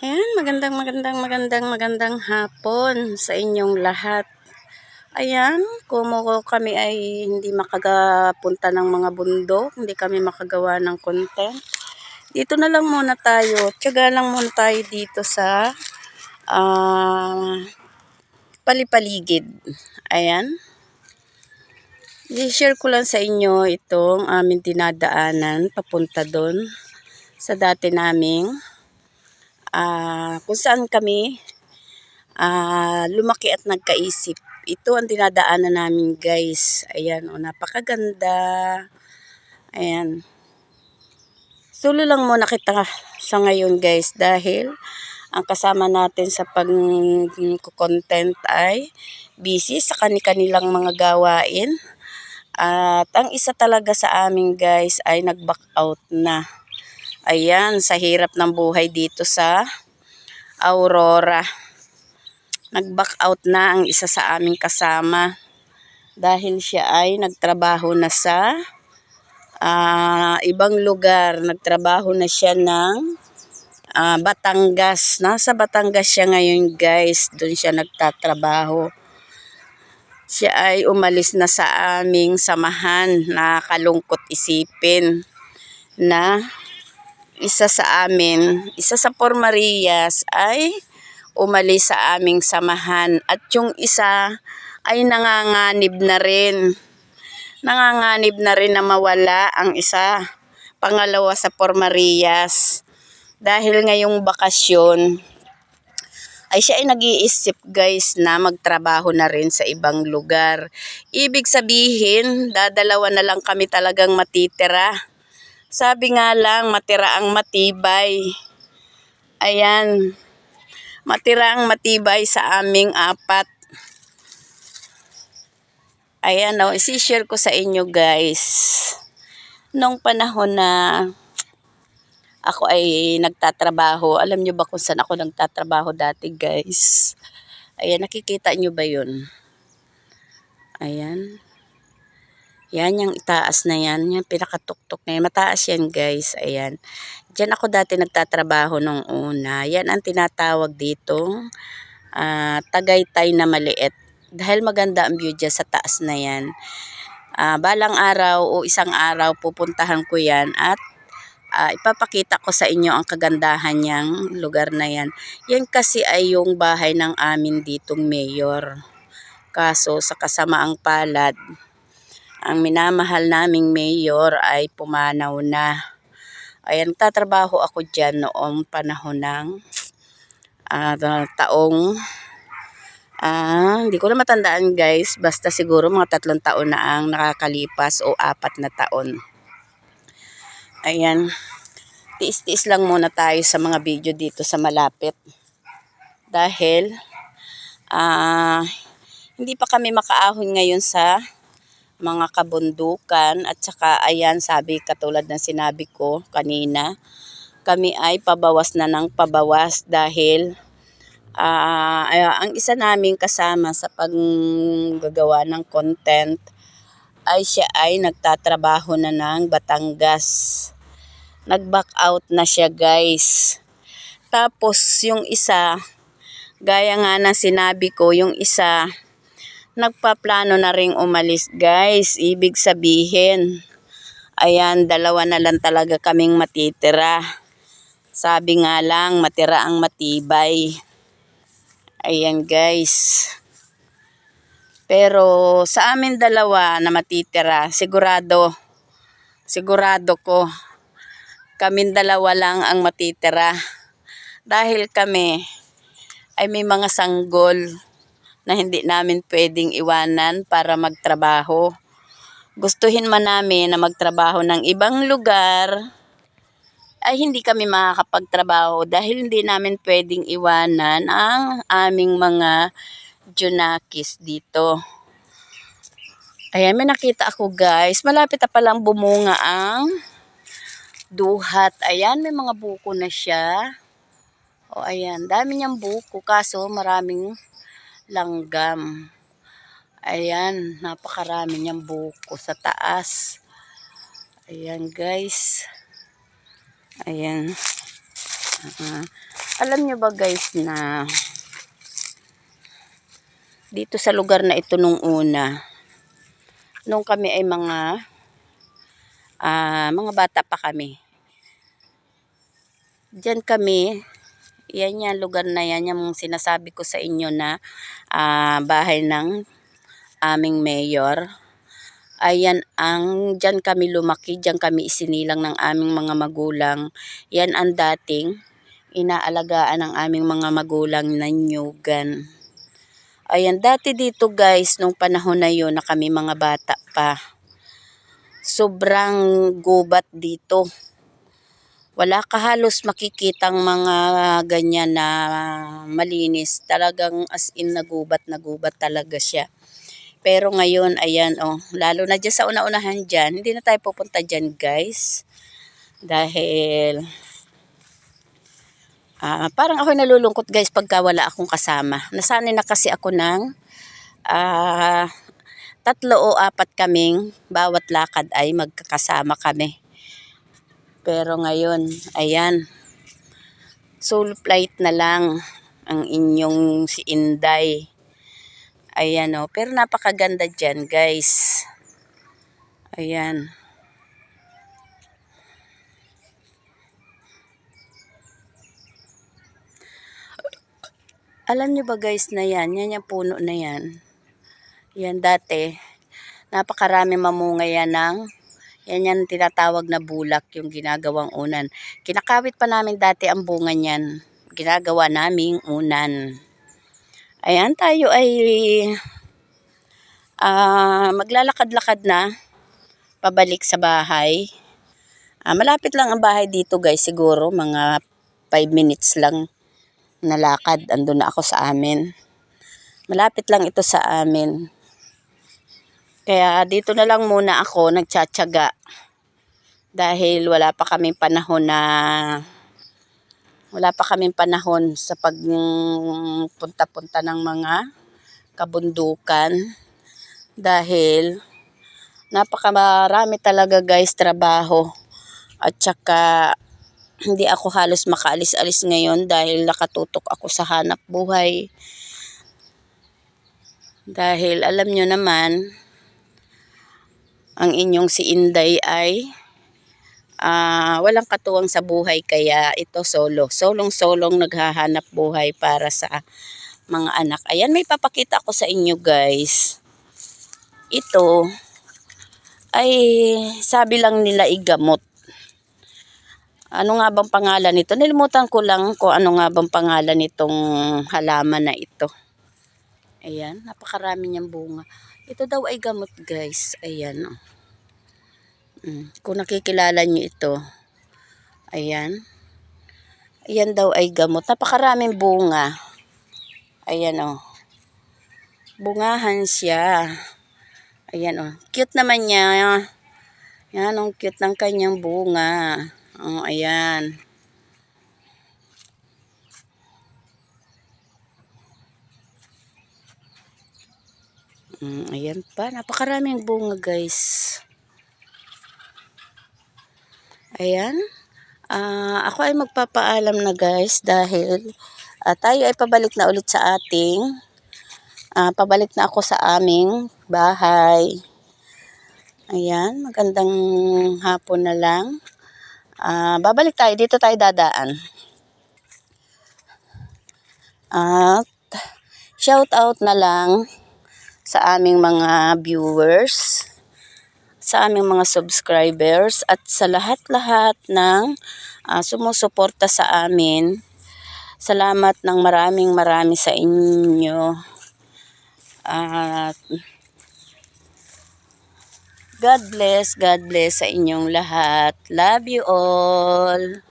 Ayan, magandang magandang magandang magandang hapon sa inyong lahat. Ayan, kumo kami ay hindi makagapunta ng mga bundok, hindi kami makagawa ng content. Dito na lang muna tayo, tiyaga lang muna tayo dito sa uh, palipaligid. Ayan. I-share ko lang sa inyo itong aming dinadaanan papunta doon sa dati naming uh, kung saan kami uh, lumaki at nagkaisip. Ito ang dinadaanan namin guys. Ayan, oh, napakaganda. Ayan. Sulo lang muna kita sa ngayon guys dahil ang kasama natin sa pag-content ay busy sa kanilang mga gawain. At ang isa talaga sa amin guys ay nag-back out na. Ayan, sa hirap ng buhay dito sa Aurora. Nag-back out na ang isa sa aming kasama dahil siya ay nagtrabaho na sa uh, ibang lugar. Nagtrabaho na siya ng uh, Batangas. Nasa Batangas siya ngayon guys. Doon siya nagtatrabaho. Siya ay umalis na sa aming samahan. Nakalungkot isipin na isa sa amin, isa sa Formarias ay umalis sa aming samahan at yung isa ay nanganganib na rin. Nanganganib na rin na mawala ang isa. Pangalawa sa Formarias. Dahil ngayong bakasyon, ay siya ay nag-iisip guys na magtrabaho na rin sa ibang lugar. Ibig sabihin, dadalawa na lang kami talagang matitira sabi nga lang, matira ang matibay. Ayan. Matira ang matibay sa aming apat. Ayan o, oh, isi-share ko sa inyo guys. Nung panahon na ako ay nagtatrabaho, alam nyo ba kung saan ako nagtatrabaho dati guys? Ayan, nakikita nyo ba yun? Ayan. Yan, yung itaas na yan. Yung pinakatuktok na yan. Mataas yan, guys. Ayan. Diyan ako dati nagtatrabaho nung una. Yan ang tinatawag dito. Uh, tagaytay na maliit. Dahil maganda ang view dyan sa taas na yan. Uh, balang araw o isang araw pupuntahan ko yan at uh, ipapakita ko sa inyo ang kagandahan niyang lugar na yan. Yan kasi ay yung bahay ng amin ditong mayor. Kaso sa kasamaang palad, ang minamahal naming mayor ay pumanaw na. Ayan, tatrabaho ako dyan noong panahon ng uh, taong uh, hindi ko na matandaan guys, basta siguro mga tatlong taon na ang nakakalipas o apat na taon. Ayan, tiis-tiis lang muna tayo sa mga video dito sa malapit. Dahil, uh, hindi pa kami makaahon ngayon sa mga kabundukan at saka ayan sabi katulad ng sinabi ko kanina kami ay pabawas na ng pabawas dahil uh, ang isa naming kasama sa paggagawa ng content ay siya ay nagtatrabaho na ng Batangas. Nag-back out na siya guys. Tapos yung isa, gaya nga ng sinabi ko, yung isa nagpaplano na ring umalis guys. Ibig sabihin, ayan, dalawa na lang talaga kaming matitira. Sabi nga lang, matira ang matibay. Ayan guys. Pero sa amin dalawa na matitira, sigurado, sigurado ko, kaming dalawa lang ang matitira. Dahil kami ay may mga sanggol na hindi namin pwedeng iwanan para magtrabaho. Gustuhin man namin na magtrabaho ng ibang lugar, ay hindi kami makakapagtrabaho dahil hindi namin pwedeng iwanan ang aming mga junakis dito. Ayan, may nakita ako guys. Malapit na palang bumunga ang duhat. Ayan, may mga buko na siya. O ayan, dami niyang buko kaso maraming langgam. Ayan, napakarami niyang buko sa taas. Ayan guys. Ayan. Uh, Alam nyo ba guys na dito sa lugar na ito nung una, nung kami ay mga ah, mga bata pa kami. Diyan kami, yan yan lugar na yan, yung sinasabi ko sa inyo na ah, bahay ng aming mayor. Ayan ang, dyan kami lumaki, dyan kami isinilang ng aming mga magulang. Yan ang dating inaalagaan ng aming mga magulang na nyugan. Ayan, dati dito guys, nung panahon na yun na kami mga bata pa, sobrang gubat dito. Wala ka halos makikitang mga ganyan na malinis. Talagang as in nagubat, nagubat talaga siya. Pero ngayon, ayan, oh, lalo na dyan sa una-unahan dyan, hindi na tayo pupunta dyan, guys. Dahil, ah, parang ako nalulungkot, guys, pagka wala akong kasama. Nasanay na kasi ako ng, ah, tatlo o apat kaming, bawat lakad ay magkakasama kami. Pero ngayon, ayan, soul flight na lang ang inyong si Inday. Ayan o. Pero napakaganda dyan, guys. Ayan. Alam nyo ba guys na yan, yan yung puno na yan. Yan dati, napakarami mamunga yan ng, yan yan tinatawag na bulak, yung ginagawang unan. Kinakawit pa namin dati ang bunga niyan. Ginagawa naming unan. Ayan, tayo ay ah, maglalakad-lakad na pabalik sa bahay. Ah, malapit lang ang bahay dito guys, siguro mga 5 minutes lang na lakad. Ando na ako sa amin. Malapit lang ito sa amin. Kaya dito na lang muna ako nagtsatsaga. Dahil wala pa kaming panahon na wala pa kaming panahon sa pagpunta-punta ng mga kabundukan. Dahil napakarami talaga guys trabaho. At saka hindi ako halos makaalis-alis ngayon dahil nakatutok ako sa hanap buhay. Dahil alam nyo naman ang inyong si Inday ay uh, walang katuwang sa buhay kaya ito solo. Solong-solong naghahanap buhay para sa mga anak. Ayan, may papakita ko sa inyo guys. Ito ay sabi lang nila igamot. Ano nga bang pangalan nito? Nilimutan ko lang kung ano nga bang pangalan nitong halaman na ito. Ayan, napakarami niyang bunga. Ito daw ay gamot guys. Ayan. Oh. Mm. Kung nakikilala niyo ito. Ayan. Ayan daw ay gamot. Napakaraming bunga. Ayan o. Oh. Bungahan siya. Ayan o. Oh. Cute naman niya. Yan ang cute ng kanyang bunga. Oh, ayan. Mm, ayan pa. Napakaraming bunga guys. Ayan. Uh, ako ay magpapaalam na guys dahil uh, tayo ay pabalik na ulit sa ating uh, pabalik na ako sa aming bahay. Ayan, magandang hapon na lang. Uh, babalik tayo, dito tayo dadaan. At shout out na lang sa aming mga viewers sa aming mga subscribers at sa lahat-lahat ng uh, sumusuporta sa amin. Salamat ng maraming marami sa inyo. Uh, God bless, God bless sa inyong lahat. Love you all.